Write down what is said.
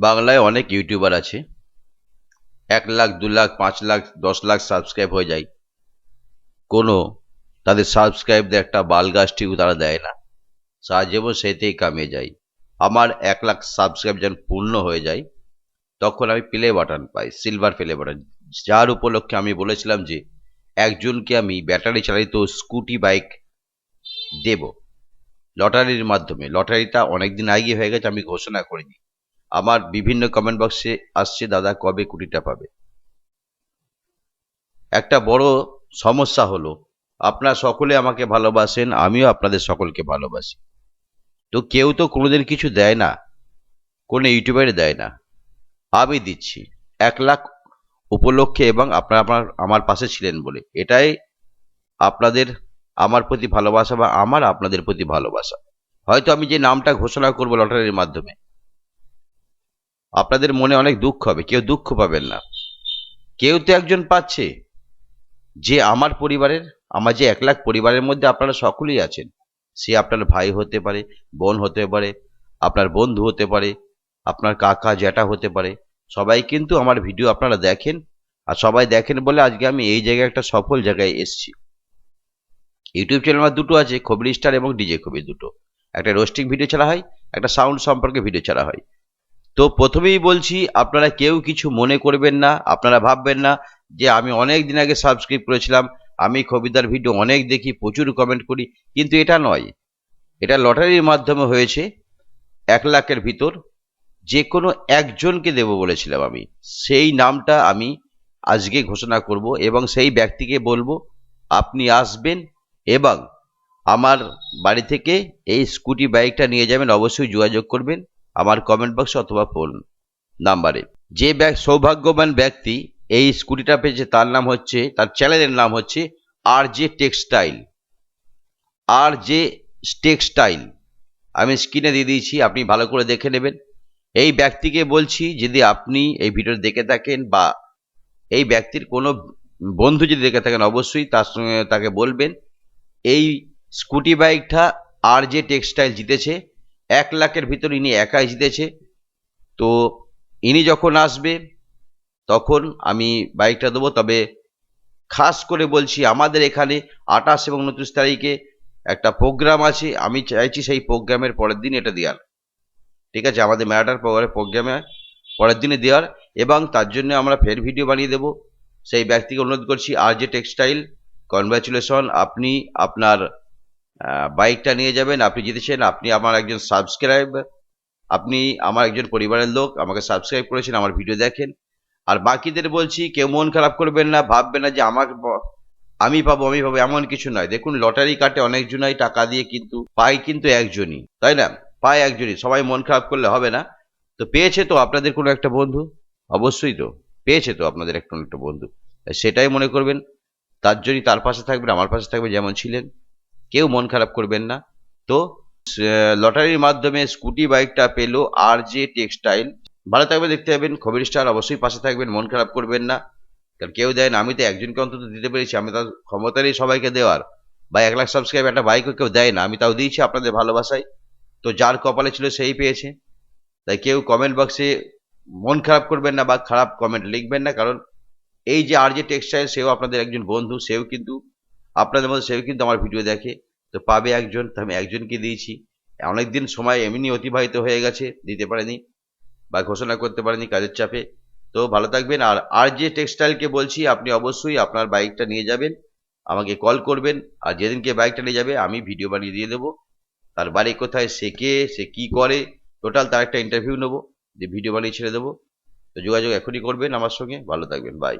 বাংলায় অনেক ইউটিউবার আছে। এক লাখ, দু লাখ, পাঁচ লাখ, দশ লাখ সাবস্ক্রাইব হয়ে যায়। কোনো তাদের সাবস্ক্রাইবদের একটা বাল গাছটিও তারা দেয় না। জীবন সেতেই কামিয়ে যায়। আমার এক লাখ সাবস্ক্রাইব যখন পূর্ণ হয়ে যায়, তখন আমি প্লে বাটন পাই সিলভার প্লে বাটন যার উপলক্ষে আমি বলেছিলাম যে, একজনকে আমি ব্যাটারি চালিত স্কুটি বাইক দেব। লটারির মাধ্যমে। লটারিটা অনেকদিন আগে হয়ে গেছে, আমি ঘোষণা করিনি। আমার বিভিন্ন কমেন্ট বক্সে আসছে, দাদা, কবে কুটিটা পাবে? একটা বড় সমস্যা হলো, আপনারা সকলে আমাকে ভালোবাসেন, আমিও আপনাদের সকলকে ভালোবাসি। তো কেউ তো কোনোদিন কিছু দেয় না, কোনো ইউটিউবারে দেয় না। আমি দিচ্ছি এক লাখ উপলক্ষে এবং আপনারা আমার আমার পাশে ছিলেন বলে। এটাই আপনাদের, আমার প্রতি ভালোবাসা বা আমার আপনাদের প্রতি ভালোবাসা। হয়তো আমি যে নামটা ঘোষণা করব লটারির মাধ্যমে আপনাদের মনে অনেক দুঃখ হবে, কেউ দুঃখ পাবেন না। কেউ তো একজন পাচ্ছে, যে আমার পরিবারের, আমার যে এক লাখ পরিবারের মধ্যে আপনারা সকলেই আছেন। সে আপনার ভাই হতে পারে, বোন হতে পারে, আপনার বন্ধু হতে পারে, আপনার কাকা, জ্যাঠা হতে পারে। সবাই কিন্তু আমার ভিডিও আপনারা দেখেন, আর সবাই দেখেন বলে আজকে আমি এই জায়গায় একটা সফল জায়গায় এসেছি। ইউটিউব চ্যানেল আমার দুটো আছে, খবরি স্টার এবং ডিজে কবি দুটো। একটা রোস্টিং ভিডিও ছাড়া হয়, একটা সাউন্ড সম্পর্কে ভিডিও ছাড়া হয়। তো প্রথমেই বলছি, আপনারা কেউ কিছু মনে করবেন না, আপনারা ভাববেন না যে আমি অনেক দিন আগে সাবস্ক্রাইব করেছিলাম, আমি কবিতার ভিডিও অনেক দেখি, প্রচুর কমেন্ট করি, কিন্তু এটা নয়। এটা লটারির মাধ্যমে হয়েছে, এক লাখের ভিতর যে কোনো একজনকে দেব বলেছিলাম আমি। সেই নামটা আমি আজকে ঘোষণা করব এবং সেই ব্যক্তিকে বলব, আপনি আসবেন এবং আমার বাড়ি থেকে এই স্কুটি বাইকটা নিয়ে যাবেন, অবশ্যই যোগাযোগ করবেন। আমার কমেন্ট বক্সে অথবা ফোন নাম্বারে। যে সৌভাগ্যবান ব্যক্তি এই স্কুটিটা পেয়েছে, তার নাম হচ্ছে, তার চ্যানেলের নাম হচ্ছে R J Textile R J Textile আমি স্ক্রিনে দিয়ে দিয়েছি, আপনি ভালো করে দেখে নেবেন। এই ব্যক্তিকে বলছি, যদি আপনি এই ভিডিও দেখে থাকেন বা এই ব্যক্তির কোনো বন্ধু যদি দেখে থাকেন, অবশ্যই তার সঙ্গে তাকে বলবেন, এই স্কুটি বাইকটা আর যে টেক্সটাইল জিতেছে। এক লাখের ভিতর ইনি একাই জিতেছে। তো ইনি যখন আসবে, তখন আমি বাইকটা দেবো। তবে খাস করে বলছি, আমাদের এখানে আঠাশ এবং উনত্রিশ তারিখে একটা প্রোগ্রাম আছে। আমি চাইছি সেই প্রোগ্রামের পরের দিন এটা দেওয়ার। ঠিক আছে? আমাদের ম্যাটার পাওয়ারের প্রোগ্রামে পরের দিনে দেওয়ার। এবং তার জন্য আমরা ফের ভিডিও বানিয়ে দেব। সেই ব্যক্তিকে অনুরোধ করছি, আর যে টেক্সটাইল, কনগ্রাচুলেশন, আপনি আপনার বাইকটা নিয়ে যাবেন, আপনি জিতেছেন, আপনি আমার একজন সাবস্ক্রাইব আপনি আমার একজন পরিবারের লোক, আমাকে সাবস্ক্রাইব করেছেন, আমার ভিডিও দেখেন। আর বাকিদের বলছি, কেউ মন খারাপ করবেন না, ভাববেন না যে আমাকে আমি পাবো আমি পাবো, এমন কিছু নয়। দেখুন, লটারি কাটে অনেকজনাই টাকা দিয়ে কিন্তু পাই কিন্তু একজনই, তাই না? পায় একজনই, সবাই মন খারাপ করলে হবে না। তো পেয়েছে তো আপনাদের কোনো একটা বন্ধু? অবশ্যই তো, পেয়েছে তো আপনাদের একটা একটা বন্ধু। সেটাই মনে করবেন, তার জন্যই তার পাশে থাকবেন, আমার পাশে থাকবেন, যেমন ছিলেন। কেউ মন খারাপ করবেন না। তো লটারির মাধ্যমে স্কুটি, বাইকটা পেল আর যে টেক্সটাইল। ভালো থাকবে দেখতে পাবেন খবর স্টার অবশ্যই পাশে থাকবেন, মন খারাপ করবেন না। কারণ কেউ দেয় না, আমি তো একজনকে অন্তত দিতে পেরেছি, আমি তার ক্ষমতা নেই সবাইকে দেওয়ার। বা এক লাখ সাবস্ক্রাইব একটা বাইকও কেউ দেয় না, আমি তাও দিয়েছি আপনাদের ভালোবাসায়। তো যার কপালে ছিল সেই পেয়েছে। তাই কেউ কমেন্ট বক্সে মন খারাপ করবেন না বা খারাপ কমেন্ট লিখবেন না, কারণ এই যে আর যে টেক্সটাইল, সেও আপনাদের একজন বন্ধু, সেও কিন্তু আপনাদের মধ্যে সেও কিন্তু আমার ভিডিও দেখে। তো পাবে একজন, তো আমি একজনকে দিয়েছি। অনেকদিন সময় এমনি অতিবাহিত হয়ে গেছে, দিতে পারেনি বা ঘোষণা করতে পারেনি কাজের চাপে। তো ভালো থাকবেন। আর আর যে টেক্সটাইলকে বলছি, আপনি অবশ্যই আপনার বাইকটা নিয়ে যাবেন, আমাকে কল করবেন। আর যেদিনকে বাইকটা নিয়ে যাবে, আমি ভিডিও বানিয়ে দিয়ে দেবো। তার বাড়ি কোথায়, সে কে, সে কী করে, টোটাল তার একটা ইন্টারভিউ নেব, যে ভিডিও বানিয়ে ছেড়ে দেবো। তো যোগাযোগ এখনই করবেন আমার সঙ্গে। ভালো থাকবেন। বাই।